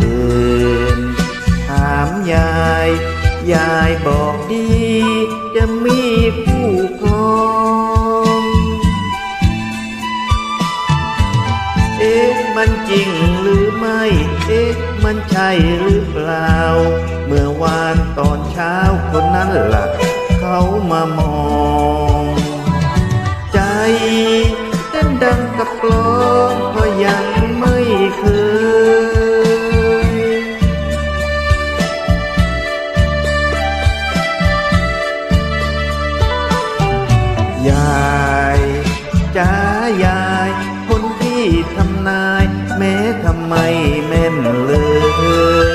ตื่น ถามยาย ยายบอกดี จะมีผู้ครองเอ๊ะมันจริงหรือไม่ เอ๊ะมันใช่หรือเปล่า เมื่อวานตอนเช้าคนนั้นหละ่ะ เขามามองใจเต้นดังกับกลองพอยังไม่ายาย คนที่ทำนาย แม้ทำไมแม่นเล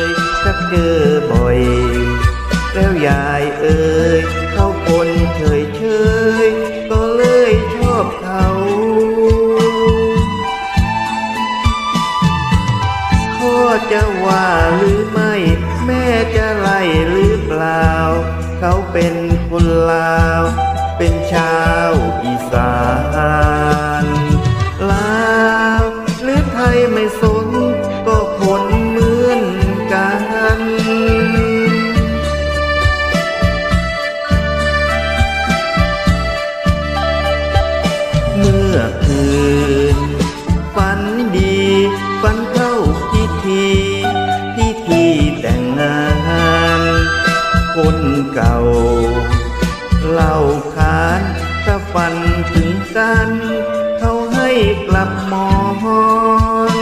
ยถ้าเจอบ่อย แล้วยายเอ่ยเขาคนเฉยเฉยก็เลยชอบเขาพ่อจะว่าหรือไม่ แม่จะไล่หรือเปล่า เขาเป็นคนลาว เป็นชาว คนเก่า เล่าขานถ้าฝันถึงกัน เขาให้กลับมอน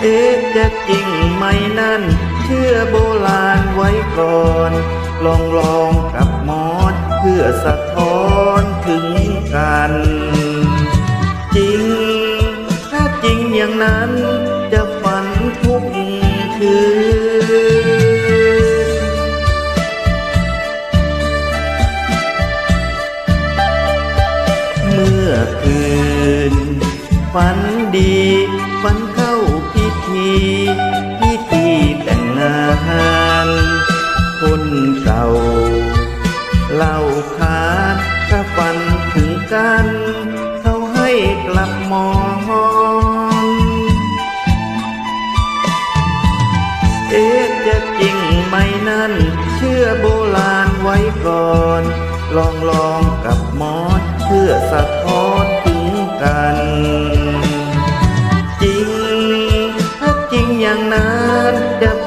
เอ๊ะจะจริงไหมนั่น เชื่อโบราณไว้ก่อน ลองลองกับหมอนเพื่อสะท้อนถึงกัน จริง ถ้าจริงอย่างนั้นจะ คืน ฝันดีฝันเข้าพิธีพิธีแต่งงานคนเก่าเล่าขานถ้าฝันถึงกันเขาให้กลับมองเอ๊ะจะจริงไหมนั่น เชื่อโบราณไว้ก่อน ลองลองกับหมอนเพื่อสะท้อน yang นั้น